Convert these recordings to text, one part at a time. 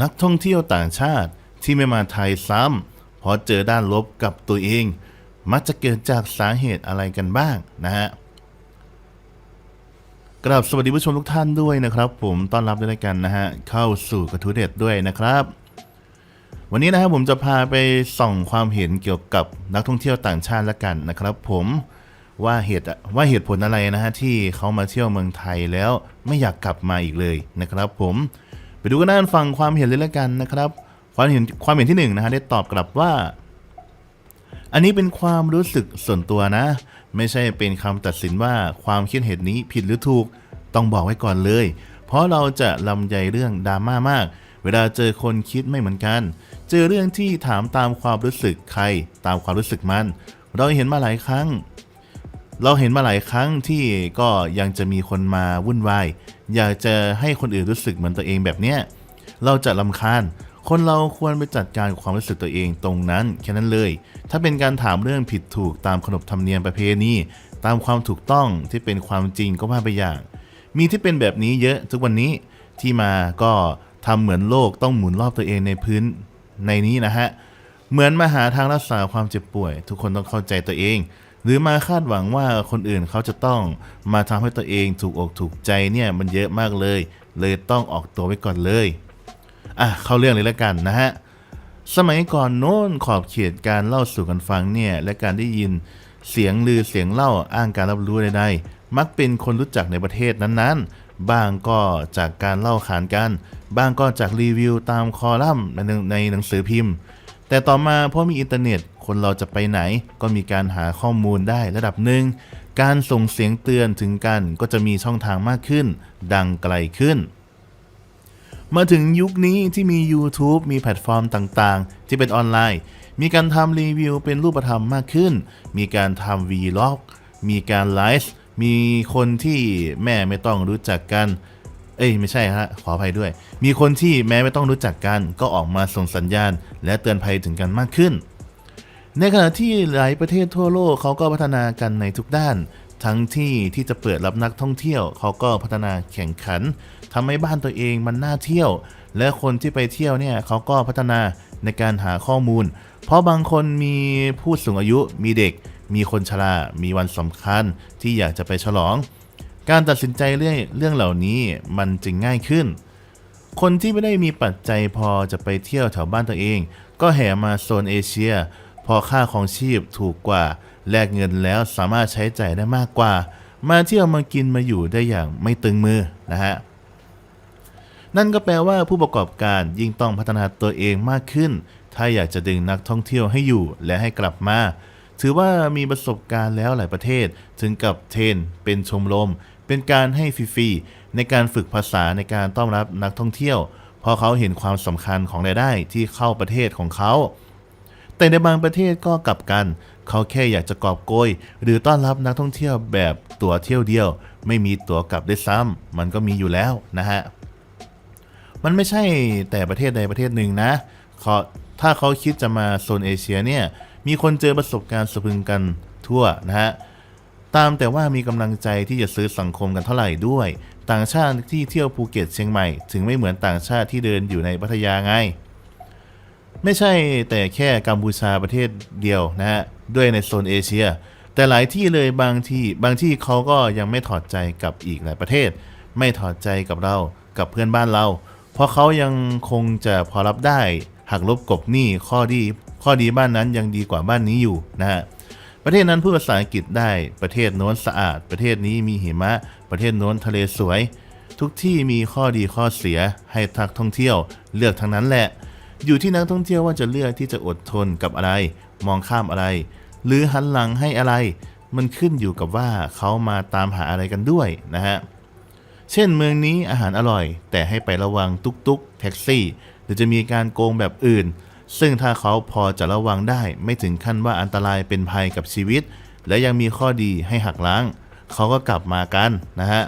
นักท่องเที่ยวต่างชาติที่ไม่มาไทยซ้ำเพราะเจอด้านลบกับตัวเอง มักจะเกิดจากสาเหตุอะไรกันบ้างนะฮะกราบสวัสดีผู้ชมทุกท่านด้วยนะครับ ผมต้อนรับด้วยกันนะฮะเข้าสู่กระทู้เด็ดด้วยนะครับ วันนี้นะครับผมจะพาไปส่องความเห็นเกี่ยวกับนักท่องเที่ยวต่างชาติละกันนะครับ ผมว่าเหตุว่าเหตุผลอะไรนะฮะที่เขามาเที่ยวเมืองไทยแล้วไม่อยากกลับมาอีกเลยนะครับ ผม ไปดูกันด้านฟังความเห็นเลยละกันนะครับ ความเห็นความเห็นที่หนึ่งนะฮะได้ตอบกลับว่า อันนี้เป็นความรู้สึกส่วนตัวนะ ไม่ใช่เป็นคำตัดสินว่าความคิดเห็นนี้ผิดหรือถูกต้องบอกไว้ก่อนเลย เพราะเราจะลำใยเรื่องดราม่ามาก เวลาเจอคนคิดไม่เหมือนกัน เจอเรื่องที่ถามตามความรู้สึกใคร ตามความรู้สึกมัน เราเห็นมาหลายครั้ง เราเห็นมาหลายครั้งที่ก็ยังจะมีคนมาวุ่นวาย อยากจะให้คนอื่นรู้สึกเหมือนตัวเองแบบเนี้ยเราจะลำคาญ คนเราควรไปจัดการกับความรู้สึกตัวเองตรงนั้นแค่นั้นเลย ถ้าเป็นการถามเรื่องผิดถูกตามขนบธรรมเนียมประเพณีตามความถูกต้องที่เป็นความจริงก็ว่าไปอย่าง มีที่เป็นแบบนี้เยอะทุกวันนี้ที่มาก็ทำเหมือนโลกต้องหมุนรอบตัวเองในพื้นในนี้นะฮะ เหมือนมาหาทางรักษาความเจ็บป่วย ทุกคนต้องเข้าใจตัวเอง หรือมาคาดหวังว่าคนอื่นเขาจะต้องมาทำให้ตัวเองถูกอกถูกใจเนี่ยมันเยอะมากเลย เลยต้องออกตัวไว้ก่อนเลย อะเข้าเรื่องเลยแล้วกันนะฮะ สมัยก่อนโน้นขอบเขตการเล่าสู่กันฟังเนี่ยและการได้ยินเสียงลือเสียงเล่าอ้างการรับรู้ใดๆมักเป็นคนรู้จักในประเทศนั้นๆ บ้างก็จากการเล่าขานกัน บ้างก็จากรีวิวตามคอลัมน์ในในหนังสือพิมพ์ แต่ต่อมาเพราะมีอินเทอร์เน็ต คนเราจะไปไหนก็มีการหาข้อมูลได้ระดับหนึ่ง การส่งเสียงเตือนถึงกันก็จะมีช่องทางมากขึ้น ดังไกลขึ้น มาถึงยุคนี้ที่มี YouTube มีแพลตฟอร์มต่างๆ ที่เป็นออนไลน์ มีการทำรีวิวเป็นรูปธรรมมากขึ้น มีการทำวีล็อก มีการไลฟ์ มีคนที่แม่ไม่ต้องรู้จักกันเอ้ยไม่ใช่ฮะขออภัยด้วย มีคนที่แม้ไม่ต้องรู้จักกัน ก็ออกมาส่งสัญญาณ และเตือนภัยถึงกันมากขึ้น ในขณะที่หลายประเทศทั่วโลกเขาก็พัฒนากันในทุกด้าน ทั้งที่ที่จะเปิดรับนักท่องเที่ยวเขาก็พัฒนาแข่งขันทำให้บ้านตัวเองมันน่าเที่ยว และคนที่ไปเที่ยวเนี่ยเขาก็พัฒนาในการหาข้อมูล เพราะบางคนมีผู้สูงอายุมีเด็ก มีคนชรา มีวันสำคัญที่อยากจะไปฉลอง การตัดสินใจเรื่องเรื่องเหล่านี้มันจึงง่ายขึ้น คนที่ไม่ได้มีปัจจัยพอจะไปเที่ยวแถวบ้านตัวเอง ก็แห่มาโซนเอเชีย พอค่าของชีพถูกกว่า แลกเงินแล้วสามารถใช้จ่ายได้มากกว่า มาเที่ยวมากินมาอยู่ได้อย่างไม่ตึงมือนะฮะนั่นก็แปลว่าผู้ประกอบการยิ่งต้องพัฒนาตัวเองมากขึ้น ถ้าอยากจะดึงนักท่องเที่ยวให้อยู่และให้กลับมา ถือว่ามีประสบการณ์แล้วหลายประเทศ ถึงกับเทน เป็นชมรม เป็นการให้ฟรีๆในการฝึกภาษาในการต้อนรับนักท่องเที่ยว เพราะเขาเห็นความสำคัญของรายได้ที่เข้าประเทศของเขา แต่ในบางประเทศก็กลับกัน เขาแค่อยากจะกอบโกย หรือต้อนรับนักท่องเที่ยวแบบตั๋วเที่ยวเดียว ไม่มีตั๋วกลับได้ซ้ำมันก็มีอยู่แล้วนะฮะมันไม่ใช่แต่ประเทศใดประเทศหนึ่งนะเขาถ้าเขาคิดจะมาโซนเอเชียเนี่ยมีคนเจอประสบการณ์สะพึงกันทั่วนะฮะตามแต่ว่ามีกำลังใจที่จะซื้อสังคมกันเท่าไหร่ด้วย ต่างชาติที่เที่ยวภูเก็ตเชียงใหม่ ถึงไม่เหมือนต่างชาติที่เดินอยู่ในพัทยาไง ไม่ใช่แต่แค่กัมพูชาประเทศเดียวนะฮะด้วยในโซนเอเชีย แต่หลายที่เลยบางที่บางที่เขาก็ยังไม่ถอดใจกับอีกหลายประเทศ ไม่ถอดใจกับเรากับเพื่อนบ้านเรา เพราะเขายังคงจะพอรับได้หักลบกบหนี้ข้อดีข้อดีบ้านนั้นยังดีกว่าบ้านนี้อยู่นะฮะประเทศนั้นพูดภาษาอังกฤษได้ประเทศโน้นสะอาด ประเทศนี้มีหิมะ ประเทศโน้นทะเลสวย ทุกที่มีข้อดีข้อเสียให้ทักท่องเที่ยว เลือกทั้งนั้นแหละ อยู่ที่นักท่องเที่ยวว่าจะเลือกที่จะอดทนกับอะไร มองข้ามอะไร หรือหันหลังให้อะไร มันขึ้นอยู่กับว่าเขามาตามหาอะไรกันด้วยนะฮะ เช่นเมืองนี้อาหารอร่อย แต่ให้ไประวังตุกตุกแท็กซี่ หรือจะมีการโกงแบบอื่น ซึ่งถ้าเขาพอจะระวังได้ ไม่ถึงขั้นว่าอันตรายเป็นภัยกับชีวิต และยังมีข้อดีให้หักล้าง เขาก็กลับมากันนะฮะ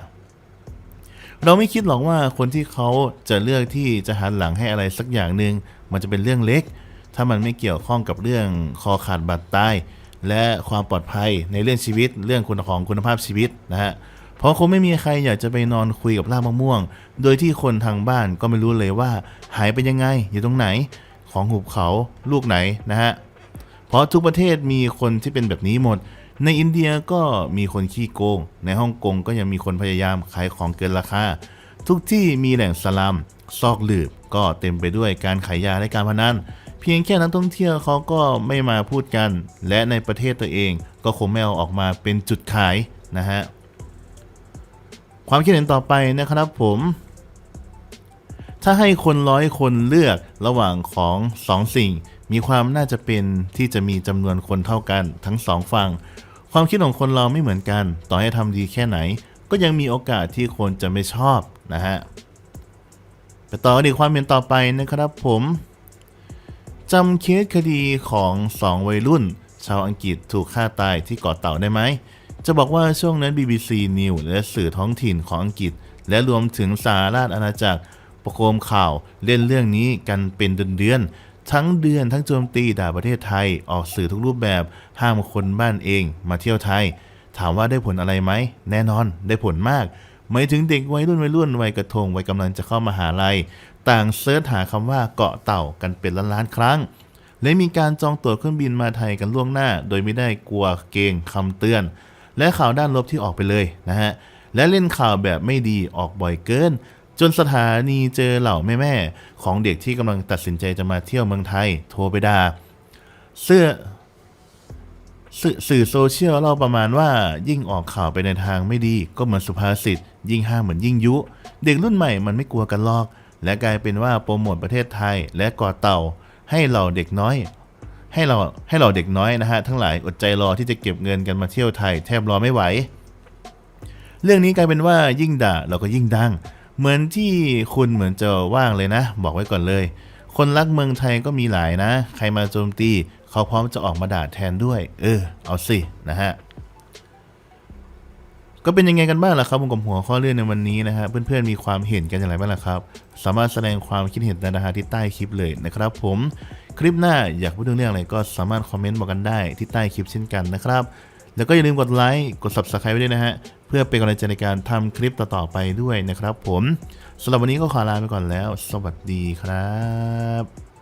เราไม่คิดหรอกว่าคนที่เขาจะเลือกที่จะหันหลังให้อะไรสักอย่างหนึ่งมันจะเป็นเรื่องเล็ก ถ้ามันไม่เกี่ยวข้องกับเรื่องคอขาดบาดตายและความปลอดภัยในเรื่องชีวิต เรื่องคุณของคุณภาพชีวิตนะฮะเพราะคงไม่มีใครอยากจะไปนอนคุยกับรามะม่วง โดยที่คนทางบ้านก็ไม่รู้เลยว่า หายไปยังไง อยู่ตรงไหน ของหุบเขาลูกไหนนะฮะเพราะทุกประเทศมีคนที่เป็นแบบนี้หมด ในอินเดียก็มีคนขี้โกง ในฮ่องกงก็ยังมีคนพยายามขายของเกินราคา ทุกที่มีแหล่งสลัมซอกหลืบก็เต็มไปด้วยการขายยาและการพนัน เพียงแค่นักท่องเที่ยวเขาก็ไม่มาพูดกัน และในประเทศตัวเองก็คงไม่เอาออกมาเป็นจุดขายนะฮะ ความคิดเห็นต่อไปนะครับผม ถ้าให้คนร้อยคนเลือกระหว่างของสองสิ่ง มีความน่าจะเป็นที่จะมีจำนวนคนเท่ากันทั้งสองฝั่ง ความคิดของคนเราไม่เหมือนกัน ต่อให้ทำดีแค่ไหน ก็ยังมีโอกาสที่คนจะไม่ชอบนะฮะไปต่อกันอีความเห็นต่อไปนะครับผมจำเคสคดีของสองวัยรุ่น ชาวอังกฤษถูกฆ่าตายที่เกาะเต่าได้ไหม จะบอกว่าช่วงนั้น BBC News และสื่อท้องถิ่นของอังกฤษ และรวมถึงสหราชอาณาจักรประโคมข่าวเล่นเรื่องนี้กันเป็นเดือนๆ ทั้งเดือนทั้งโจมตีด่าประเทศไทย ออกสื่อทุกรูปแบบห้ามคนบ้านเองมาเที่ยวไทย ถามว่าได้ผลอะไรไหม แน่นอนได้ผลมากหมายถึงเด็กวัยรุ่นวัยรุ่นวัยกระทงวัยกำลังจะเข้ามาหาลัย ต่างเสิร์ชหาคำว่าเกาะเต่ากันเป็นล้านๆครั้ง และมีการจองตั๋วเครื่องบินมาไทยกันล่วงหน้า โดยไม่ได้กลัวเกงคำเตือน และข่าวด้านลบที่ออกไปเลยนะฮะและเล่นข่าวแบบไม่ดีออกบ่อยเกิน จนสถานีเจอเหล่าแม่ๆของเด็กที่กำลังตัดสินใจจะมาเที่ยวเมืองไทย โทรไปด่าเสื้อสื่อสื่อโซเชียลเล่าประมาณว่ายิ่งออกข่าวไปในทางไม่ดี ก็เหมือนสุภาษิตยิ่งห้ามเหมือนยิ่งยุ เด็กรุ่นใหม่มันไม่กลัวกันหรอก และกลายเป็นว่าโปรโมทประเทศไทยและก่อเต่า ให้เหล่าเด็กน้อย ให้เราให้เราเด็กน้อยนะฮะ ทั้งหลายอดใจรอที่จะเก็บเงินกันมาเที่ยวไทย แทบรอไม่ไหว เรื่องนี้กลายเป็นว่ายิ่งด่าเราก็ยิ่งดัง เหมือนที่คุณเหมือนจะว่างเลยนะ บอกไว้ก่อนเลย คนรักเมืองไทยก็มีหลายนะ ใครมาโจมตีเขาพร้อมจะออกมาด่าแทนด้วย เออ เอาสินะฮะก็เป็นยังไงกันบ้างล่ะครับผมกับหัวข้อเรื่องในวันนี้นะฮะเพื่อนๆมีความเห็นกันอย่างไรบ้างล่ะครับ สามารถแสดงความคิดเห็นนะฮะที่ใต้คลิปเลยนะครับ ผมคลิปหน้าอยากพูดเรื่องอะไรก็สามารถคอมเมนต์บอกกันได้ที่ใต้คลิปเช่นกันนะครับ แล้วก็อย่าลืมกดไลค์ กด subscribe ไว้ด้วยนะฮะ เพื่อเป็นกำลังใจในการทำคลิปต่อๆไปด้วยนะครับผมสำหรับวันนี้ก็ขอลาไปก่อนแล้ว สวัสดีครับ